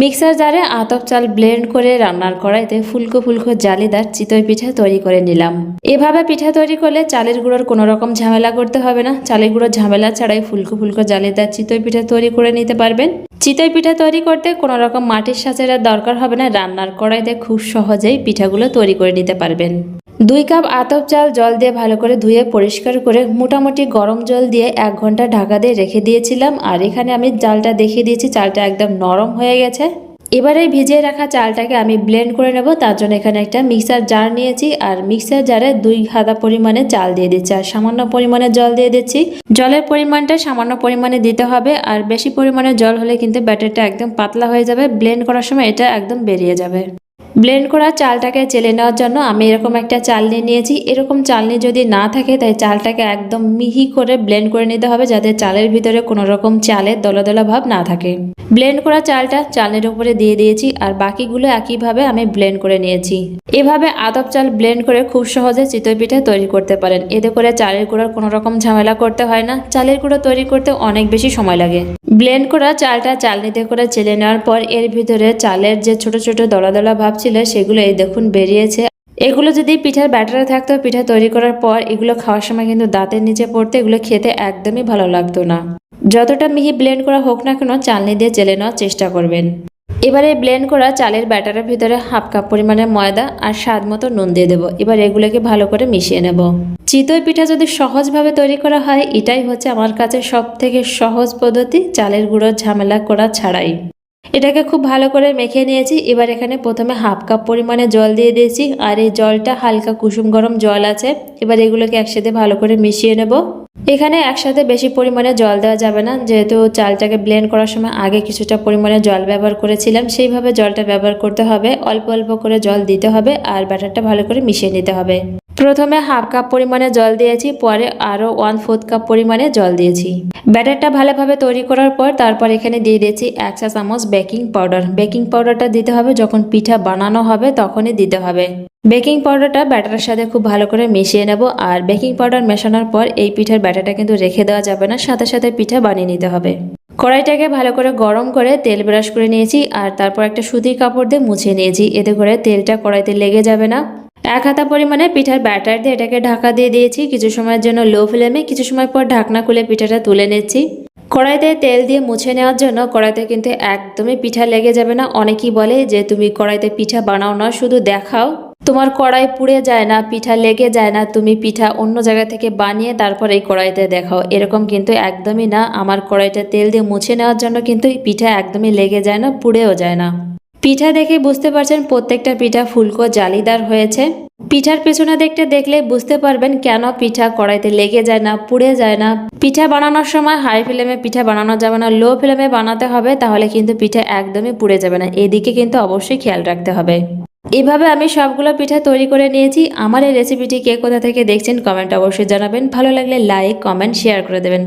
Mixer জারে আতপ চাল ব্লেন্ড করে রান্নার কড়াইতে ফুলকো ফুলকো জালিদার চিতই পিঠা তৈরি করে নিলাম। এভাবে পিঠা তৈরি করলে চালের গুঁড়োর কোনো রকম ঝামেলা করতে হবে না। চালের গুঁড়োর ঝামেলা ছাড়াই ফুলকো ফুলকো জালিদার চিতই পিঠা তৈরি করে নিতে পারবেন। চিতই পিঠা তৈরি করতে কোনো রকম মাটির সাঁচের দরকার হবে না। রান্নার কড়াইতে খুব সহজেই পিঠাগুলো তৈরি করে নিতে পারবেন। দুই কাপ আতপ চাল জল দিয়ে ভালো করে ধুয়ে পরিষ্কার করে মোটামুটি গরম জল দিয়ে এক ঘণ্টা ঢাকা দিয়ে রেখে দিয়েছিলাম। আর এখানে আমি চালটা দেখিয়ে দিয়েছি, চালটা একদম নরম হয়ে গেছে। এবারে ভিজিয়ে রাখা চালটাকে আমি ব্লেন্ড করে নেব, তার জন্য এখানে একটা মিক্সার জার নিয়েছি। আর মিক্সার জারে দুই হাতা পরিমাণে চাল দিয়ে দিচ্ছি, আর সামান্য পরিমাণে জল দিয়ে দিচ্ছি। জলের পরিমাণটা সামান্য পরিমাণে দিতে হবে, আর বেশি পরিমাণে জল হলে কিন্তু ব্যাটারটা একদম পাতলা হয়ে যাবে। ব্লেন্ড করার সময় এটা একদম বেরিয়ে যাবে। ব্লেন্ড করা চালটাকে চেলে নেওয়ার জন্য আমি এরকম একটা চালনি নিয়েছি। এরকম চালনি যদি না থাকে, তাই চালটাকে একদম মিহি করে ব্লেন্ড করে নিতে হবে যাতে চালের ভিতরে কোনো রকম চালের দলা দলা ভাব না থাকে। ব্লেন্ড করা চালটা চালনির উপরে দিয়ে দিয়েছি আর বাকিগুলো একইভাবে আমি ব্লেন্ড করে নিয়েছি। এভাবে আদব চাল ব্লেন্ড করে খুব সহজে চিতই পিঠা তৈরি করতে পারেন। এতে করে চালের গুঁড়োর কোনো রকম ঝামেলা করতে হয় না। চালের গুঁড়ো তৈরি করতে অনেক বেশি সময় লাগে। ব্লেন্ড করা চালটা চালনিতে করে চেলে নেওয়ার পর এর ভিতরে চালের যে ছোট ছোট দলা দলা ভাব ছিল, সেগুলো এই দেখুন বেরিয়েছে। এগুলো যদি পিঠার ব্যাটারে থাকতো, পিঠা তৈরি করার পর এগুলো খাওয়ার সময় কিন্তু দাঁতের নিচে পড়তে এগুলো খেতে একদমই ভালো লাগতো না। যতটা মিহি ব্লেন্ড করা হোক না কেন, চালনি দিয়ে চেলে নেওয়ার চেষ্টা করবেন। এবারে ব্লেন্ড করা চালের ব্যাটারের ভিতরে হাফ কাপ পরিমাণে ময়দা আর স্বাদ মতো নুন দিয়ে দেবো। এবার এগুলোকে ভালো করে মিশিয়ে নেব। চিতই পিঠা যদি সহজভাবে তৈরি করা হয়, এটাই হচ্ছে আমার কাছে সব থেকে সহজ পদ্ধতি চালের গুঁড়োর ঝামেলা করা ছাড়াই। এটাকে খুব ভালো করে মেখে নিয়েছি। এবার এখানে প্রথমে হাফ কাপ পরিমাণে জল দিয়ে দিয়েছি। আর এই জলটা হালকা কুসুম গরম জল আছে। এবার এগুলোকে একসাথে ভালো করে মিশিয়ে নেব। এখানে একসাথে বেশি পরিমাণে জল দেওয়া যাবে না। যেহেতু চালটাকে ব্লেন্ড করার সময় আগে কিছুটা পরিমাণে জল ব্যবহার করেছিলাম, সেইভাবে জলটা ব্যবহার করতে হবে। অল্প অল্প করে জল দিতে হবে আর ব্যাটারটা ভালো করে মিশিয়ে নিতে হবে। প্রথমে হাফ কাপ পরিমাণে জল দিয়েছি, পরে আরও ওয়ান ফোর্থ কাপ পরিমাণে জল দিয়েছি। ব্যাটারটা ভালোভাবে তৈরি করার পর তারপর এখানে দিয়ে দিয়েছি এক চা চামচ বেকিং পাউডার। বেকিং পাউডারটা দিতে হবে, যখন পিঠা বানানো হবে তখনই দিতে হবে। বেকিং পাউডারটা ব্যাটারের সাথে খুব ভালো করে মিশিয়ে নেব, আর বেকিং পাউডার মেশানোর পর এই পিঠার ব্যাটারটা কিন্তু রেখে দেওয়া যাবে না, সাথে সাথে পিঠা বানিয়ে নিতে হবে। কড়াইটাকে ভালো করে গরম করে তেল ব্রাশ করে নিয়েছি, আর তারপর একটা সুতির কাপড় দিয়ে মুছে নিয়েছি। এতে করে তেলটা কড়াইতে লেগে যাবে না। এক হাতা পরিমাণে পিঠার ব্যাটার দিয়ে এটাকে ঢাকা দিয়ে দিয়েছি। কিছু সময়ের জন্য লো ফ্লেমে কিছু সময় পর ঢাকনা খুলে পিঠাটা তুলে নিচ্ছি। কড়াইতে তেল দিয়ে মুছে নেওয়ার জন্য কড়াইতে কিন্তু একদমই পিঠা লেগে যাবে না। অনেকেই বলে যে, তুমি কড়াইতে পিঠা বানাও না, শুধু দেখাও। তোমার কড়াই পুড়ে যায় না, পিঠা লেগে যায় না। তুমি পিঠা অন্য জায়গা থেকে বানিয়ে তারপর এই কড়াইতে দেখাও। এরকম কিন্তু একদমই না। আমার কড়াইটা তেল দিয়ে মুছে নেওয়ার জন্য কিন্তু পিঠা একদমই লেগে যায় না, পুড়েও যায় না। পিঠা দেখে বুঝতে পারছেন প্রত্যেকটা পিঠা ফুলকো জালিদার হয়েছে। পিঠার পেছনে দেখতে দেখলে বুঝতে পারবেন কেন পিঠা কড়াইতে লেগে যায় না, পুড়ে যায় না। পিঠা বানানোর সময় হাই ফ্লেমে পিঠা বানানো যাবে না লো ফ্লেমে বানাতে হবে তাহলে কিন্তু পিঠা একদমই পুড়ে যাবে না। এদিকে কিন্তু অবশ্যই খেয়াল রাখতে হবে। এভাবে আমি সবগুলো পিঠা তৈরি করে নিয়েছি। আমার এই রেসিপিটি কে কোথা থেকে দেখছেন কমেন্ট অবশ্যই জানাবেন। ভালো লাগলে লাইক কমেন্ট শেয়ার করে দেবেন।